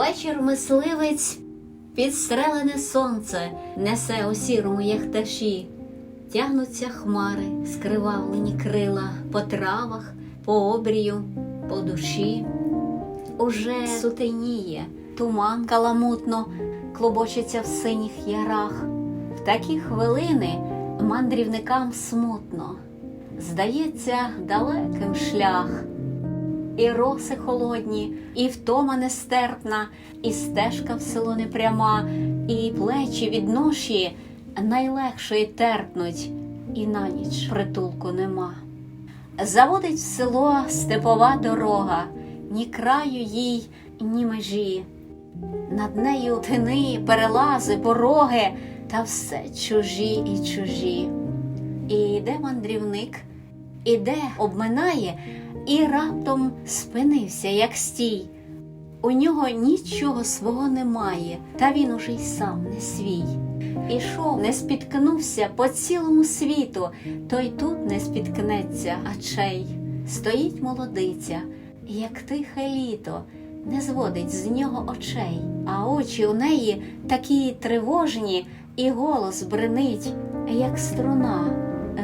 Вечір мисливець підстрелене сонце несе у сірому яхташі. Тягнуться хмари, скривавлені крила по травах, по обрію, по душі. Уже сутеніє, туман каламутно клубочиться в синіх ярах. В такі хвилини мандрівникам смутно, здається, далеким шлях. І роси холодні, і втома нестерпна, і стежка в село непряма, і плечі від ноші найлегшої терпнуть, і на ніч притулку нема. Заводить в село степова дорога, ні краю їй, ні межі. Над нею тини, перелази, пороги, та все чужі і чужі. І йде мандрівник, іде, обминає, і раптом спинився, як стій. У нього нічого свого немає, та він уже й сам не свій. Ішов, не спіткнувся по цілому світу, той тут не спіткнеться, а чей. Стоїть молодиця, як тихе літо, не зводить з нього очей, а очі у неї такі тривожні, і голос бренить, як струна.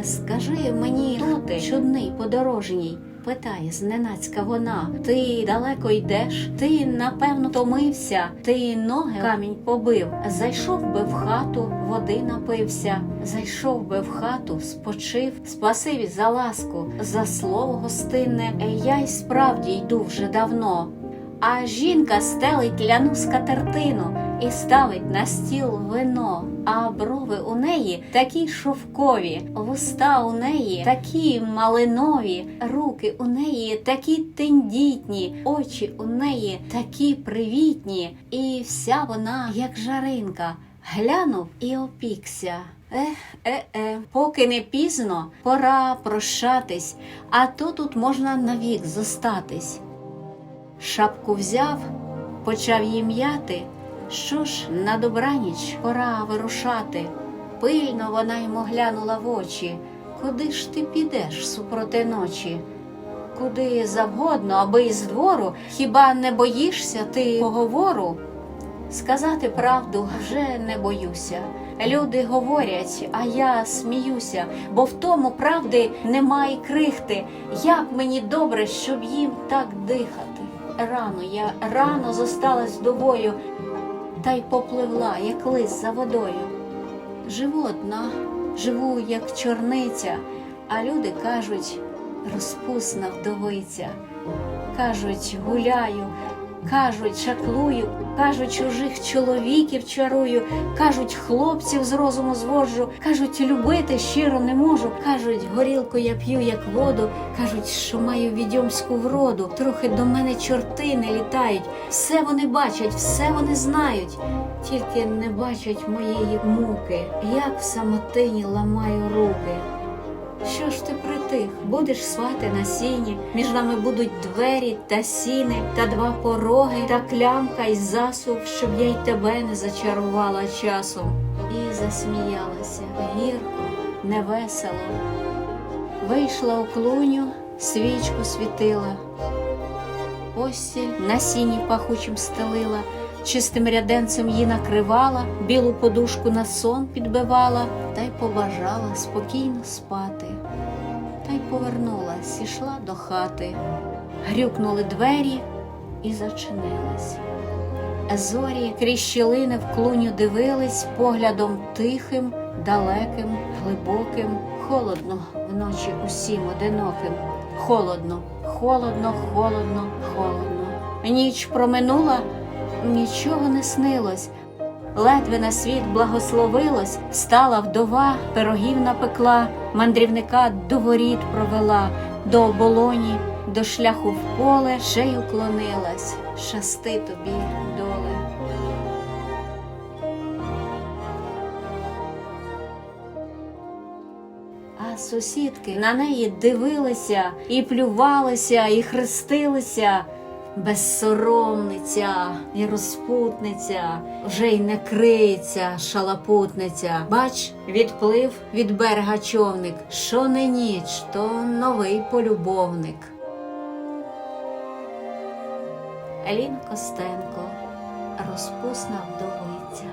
Скажи мені, хто ти чудний подорожній? Питає зненацька вона. Ти далеко йдеш, ти напевно томився, ти ноги камінь побив. Зайшов би в хату, води напився, зайшов би в хату, спочив, спасибі за ласку, за слово гостинне. Я й справді йду вже давно. А жінка стелить ляну скатертину і ставить на стіл вино, а брови у неї такі шовкові, вуста у неї такі малинові, руки у неї такі тендітні, очі у неї такі привітні, і вся вона, як жаринка, глянув і опікся. Ех, е, е, поки не пізно, пора прощатись, а то тут можна навік зостатись. Шапку взяв, почав її м'яти. Що ж, на добраніч пора вирушати. Пильно вона йому глянула в очі. Куди ж ти підеш супроти ночі? Куди завгодно, аби із двору, хіба не боїшся ти поговору? Сказати правду вже не боюся. Люди говорять, а я сміюся, бо в тому правди немає крихти. Як мені добре, щоб їм так дихати. Рано я рано зосталась вдовою, та й попливла, як лис за водою. Живу одна, живу, як чорниця, а люди кажуть, розпусна вдовиця. Кажуть, гуляю, кажуть, шаклую, кажуть, чужих чоловіків чарую, кажуть, хлопців з розуму зводжу, кажуть, любити щиро не можу. Кажуть, горілку я п'ю, як воду, кажуть, що маю відьомську вроду. Трохи до мене чорти не літають. Все вони бачать, все вони знають, тільки не бачать моєї муки, як в самотині ламаю руки. Що ж ти притих? Будеш свати на сіні, між нами будуть двері та сіни, та два пороги, та клямка й засув, щоб я й тебе не зачарувала часом. І засміялася гірко, невесело. Вийшла у клуню, свічку світила, постіль на сіні пахучим стелила, чистим ряденцем її накривала, білу подушку на сон підбивала, та й побажала спокійно спати. Повернулась, ішла до хати. Грюкнули двері і зачинились. Зорі крізь щілини в клуню дивились поглядом тихим, далеким, глибоким, холодно вночі усім одиноким. Холодно, холодно, холодно, холодно. Ніч проминула, нічого не снилось. Ледве на світ благословилось, стала вдова, пирогів напекла, мандрівника до воріт провела, до оболоні, до шляху в поле, шею клонилась, щасти тобі, доле. А сусідки на неї дивилися і плювалися, і хрестилися. Безсоромниця і розпутниця, вже й не криється шалапутниця. Бач, відплив від берега човник, що не ніч, то новий полюбовник. Елін Костенко розпусна вдовиця.